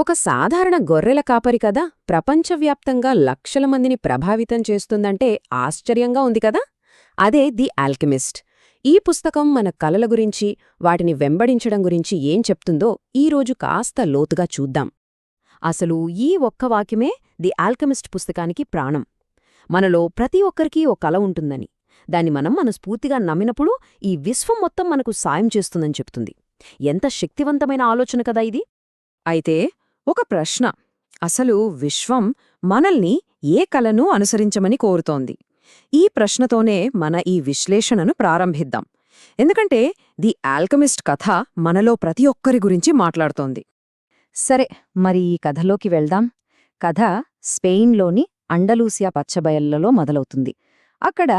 ఒక సాధారణ గొర్రెల కాపరి కదా? ప్రపంచవ్యాప్తంగా లక్షల మందిని ప్రభావితం చేస్తుందంటే ఆశ్చర్యంగా ఉంది కదా? అదే ది ఆల్కెమిస్ట్. ఈ పుస్తకం మన కలల గురించి వాటిని వెంబడించడం గురించి ఏం చెప్తుందో ఈరోజు కాస్త లోతుగా చూద్దాం. అసలు ఈ ఒక్క వాక్యమే ది ఆల్కెమిస్ట్ పుస్తకానికి ప్రాణం. మనలో ప్రతి ఒక్కరికీ ఓ కల ఉంటుందని. దాన్ని మనం మనస్ఫూర్తిగా నమ్మినప్పుడు ఈ విశ్వం మొత్తం మనకు సాయం చేస్తుందని చెప్తుంది. ఎంత శక్తివంతమైన ఆలోచన కదా ఇది! అయితే ఒక ప్రశ్న. అసలు విశ్వం మనల్ని ఏ కలను అనుసరించమని కోరుతోంది? ఈ ప్రశ్నతోనే మన ఈ విశ్లేషణను ప్రారంభిద్దాం. ఎందుకంటే ది ఆల్కమిస్ట్ కథ మనలో ప్రతి ఒక్కరి గురించి మాట్లాడుతోంది. సరే మరి ఈ కథలోకి వెళ్దాం. కథ స్పెయిన్లోని అండలూసియా పచ్చబయళ్ళలో మొదలవుతుంది. అక్కడ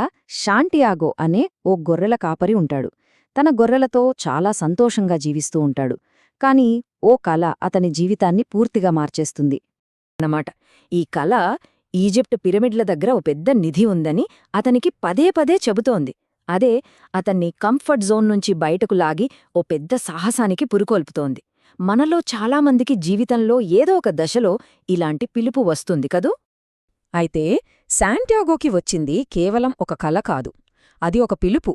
షాంటియాగో అనే ఓ గొర్రెల కాపరి ఉంటాడు. తన గొర్రెలతో చాలా సంతోషంగా జీవిస్తూ ఉంటాడు. కాని ఓ కల అతని జీవితాన్ని పూర్తిగా మార్చేస్తుంది. అన్నమాట. ఈ కల ఈజిప్ట్ పిరమిడ్ల దగ్గర ఓ పెద్ద నిధి ఉందని అతనికి పదే పదే చెబుతోంది. అదే అతన్ని కంఫర్ట్ జోన్ నుంచి బయటకు లాగి ఓ పెద్ద సాహసానికి పురుకొల్పుతోంది. మనలో చాలామందికి జీవితంలో ఏదో ఒక దశలో ఇలాంటి పిలుపు వస్తుంది కదూ? అయితే శాంటియాగోకి వచ్చింది కేవలం ఒక కల కాదు. అది ఒక పిలుపు.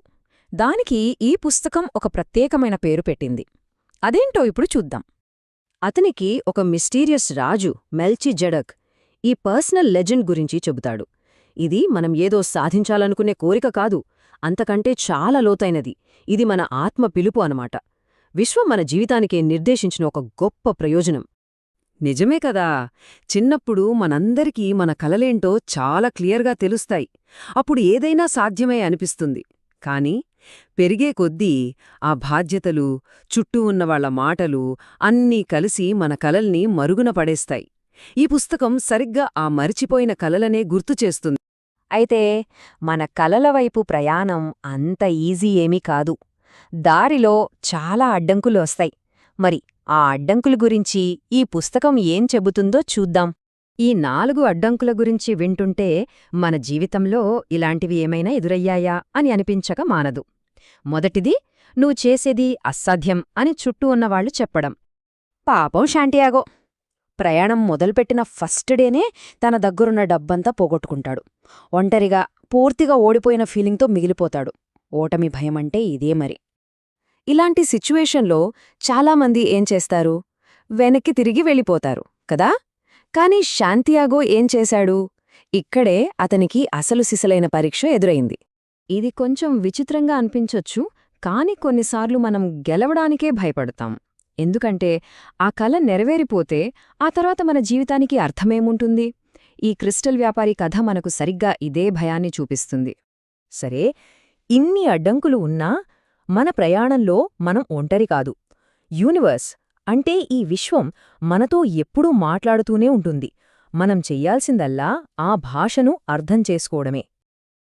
దానికి ఈ పుస్తకం ఒక ప్రత్యేకమైన పేరు పెట్టింది. అదేంటో ఇప్పుడు చూద్దాం. అతనికి ఒక మిస్టీరియస్ రాజు మెల్చి జడక్ ఈ పర్సనల్ లెజెండ్ గురించి చెబుతాడు. ఇది మనం ఏదో సాధించాలనుకునే కోరిక కాదు అంతకంటే చాలా లోతైనది. ఇది మన ఆత్మ పిలుపు అనమాట విశ్వం మన జీవితానికే నిర్దేశించిన ఒక గొప్ప ప్రయోజనం. నిజమే కదా! చిన్నప్పుడు మనందరికీ మన కలలేంటో చాలా క్లియర్గా తెలుస్తాయి. అప్పుడు ఏదైనా సాధ్యమే అనిపిస్తుంది. కాని పెరిగే కొద్దీ ఆ బాధ్యతలు చుట్టూ ఉన్నవాళ్ళ మాటలు అన్నీ కలిసి మన కలల్ని మరుగున పడేస్తాయి. ఈ పుస్తకం సరిగ్గా ఆ మరిచిపోయిన కలలనే గుర్తుచేస్తుంది అయితే మన కలల వైపు ప్రయాణం అంత ఈజీ ఏమీ కాదు. దారిలో చాలా అడ్డంకులు వస్తాయి. మరి ఆ అడ్డంకుల గురించి ఈ పుస్తకం ఏం చెబుతుందో చూద్దాం. ఈ నాలుగు అడ్డంకుల గురించి వింటుంటే మన జీవితంలో ఇలాంటివి ఏమైనా ఎదురయ్యాయా అని అనిపించక మానదు. మొదటిది నువ్వు చేసేది అసాధ్యం అని చుట్టూ ఉన్నవాళ్ళు చెప్పడం. పాపం శాంటియాగో. ప్రయాణం మొదలుపెట్టిన ఫస్ట్ డేనే తన దగ్గరున్న డబ్బంతా పోగొట్టుకుంటాడు. ఒంటరిగా పూర్తిగా ఓడిపోయిన ఫీలింగ్తో మిగిలిపోతాడు. ఓటమి భయమంటే ఇదే మరి. ఇలాంటి సిచ్యువేషన్లో చాలామంది ఏం చేస్తారు? వెనక్కి తిరిగి వెళ్ళిపోతారు కదా? కాని శాంతియాగో ఏం చేశాడు? ఇక్కడే అతనికి అసలు సిసలైన పరీక్ష ఎదురైంది. ఇది కొంచెం విచిత్రంగా అనిపించొచ్చు కాని కొన్నిసార్లు మనం గెలవడానికే భయపడతాం. ఎందుకంటే ఆ కల నెరవేరిపోతే ఆ తర్వాత మన జీవితానికి అర్థమేముంటుంది? ఈ క్రిస్టల్ వ్యాపారి కథ మనకు సరిగ్గా ఇదే భయాన్ని చూపిస్తుంది. సరే ఇన్ని అడ్డంకులు ఉన్నా మన ప్రయాణంలో మనం ఒంటరి కాదు. యూనివర్స్ అంటే ఈ విశ్వం మనతో ఎప్పుడూ మాట్లాడుతూనే ఉంటుంది. మనం చెయ్యాల్సిందల్లా ఆ భాషను అర్థం చేసుకోవడమే.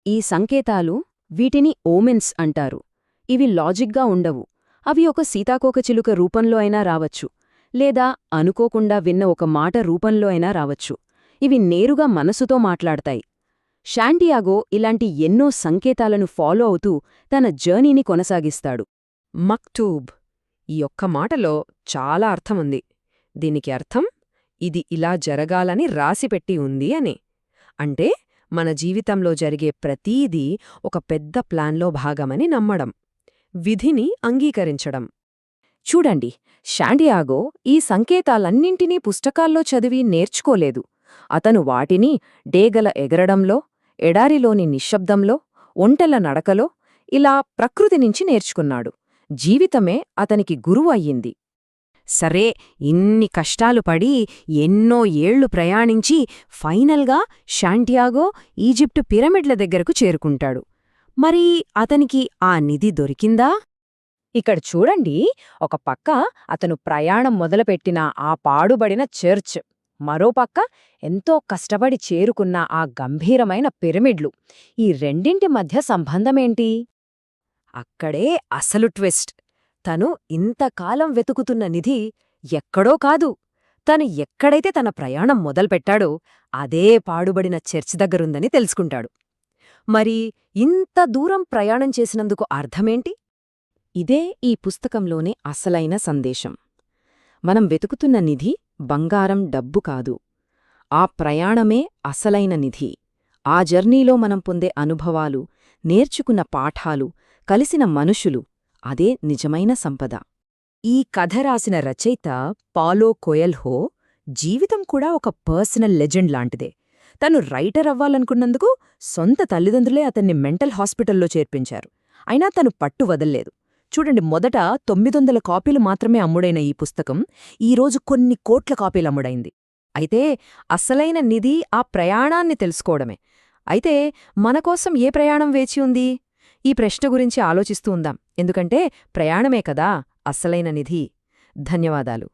ఈ సంకేతాలు వీటిని ఓమెన్స్ అంటారు. ఇవి లాజిక్గా ఉండవు. అవి ఒక సీతాకోకచిలుక రూపంలో అయినా రావచ్చు. లేదా అనుకోకుండా విన్న ఒక మాట రూపంలో అయినా రావచ్చు. ఇవి నేరుగా మనసుతో మాట్లాడతాయి. శాంటియాగో ఇలాంటి ఎన్నో సంకేతాలను ఫాలో అవుతూ తన జర్నీని కొనసాగిస్తాడు. మక్టూబ్ ఈ ఒక్క మాటలో చాలా అర్థముంది. దీనికి అర్థం ఇది ఇలా జరగాలని రాసిపెట్టి ఉంది అని. అంటే మన జీవితంలో జరిగే ప్రతీదీ ఒక పెద్ద ప్లాన్లో భాగమని నమ్మడం విధిని అంగీకరించడం. చూడండి షాండియాగో ఈ సంకేతాలన్నింటినీ పుస్తకాల్లో చదివి నేర్చుకోలేదు. అతను వాటిని డేగల ఎగరడంలో ఎడారిలోని నిశ్శబ్దంలో ఒంటెల నడకలో ఇలా ప్రకృతి నుంచి నేర్చుకున్నాడు. జీవితమే అతనికి గురువు అయ్యింది సరే ఇన్ని కష్టాలు పడి ఎన్నో ఏళ్ళు ప్రయాణించి ఫైనల్గా శాంటియాగో ఈజిప్టు పిరమిడ్ల దగ్గరకు చేరుకుంటాడు. మరి అతనికి ఆ నిధి దొరికిందా? ఇక్కడ చూడండి ఒక పక్క అతను ప్రయాణం మొదలుపెట్టిన ఆ పాడుబడిన చర్చ్ మరోపక్క ఎంతో కష్టపడి చేరుకున్న ఆ గంభీరమైన పిరమిడ్లు. ఈ రెండింటి మధ్య సంబంధమేంటి? అక్కడే అసలు ట్విస్ట్. తను ఇంతకాలం వెతుకుతున్న నిధి ఎక్కడో కాదు. తను ఎక్కడైతే తన ప్రయాణం మొదలుపెట్టాడో అదే పాడుబడిన చర్చ్ దగ్గరుందని తెలుసుకుంటాడు. మరి ఇంత దూరం ప్రయాణం చేసినందుకు అర్థమేంటి? ఇదే ఈ పుస్తకంలోని అసలైన సందేశం. మనం వెతుకుతున్న నిధి బంగారం డబ్బు కాదు. ఆ ప్రయాణమే అసలైన నిధి. ఆ జర్నీలో మనం పొందే అనుభవాలు నేర్చుకున్న పాఠాలు కలిసిన మనుషులు అదే నిజమైన సంపద. ఈ కథ రాసిన రచయిత పాలో కోయల్హో జీవితం కూడా ఒక పర్సనల్ లెజెండ్ లాంటిదే. తను రైటర్ అవ్వాలనుకున్నందుకు సొంత తల్లిదండ్రులే అతన్ని మెంటల్ హాస్పిటల్లో చేర్పించారు. అయినా తను పట్టు వదల్లేదు. చూడండి మొదట తొమ్మిదొందల కాపీలు మాత్రమే అమ్ముడైన ఈ పుస్తకం ఈరోజు కొన్ని కోట్ల కాపీలు అమ్ముడైంది. అయితే అసలైన నిధి ఆ ప్రయాణాన్ని తెలుసుకోవడమే. అయితే మనకోసం ఏ ప్రయాణం వేచి ఉంది? ఈ ప్రశ్న గురించి ఆలోచిస్తూ ఉందాం. ఎందుకంటే ప్రయాణమే కదా అస్సలైన నిధి. ధన్యవాదాలు.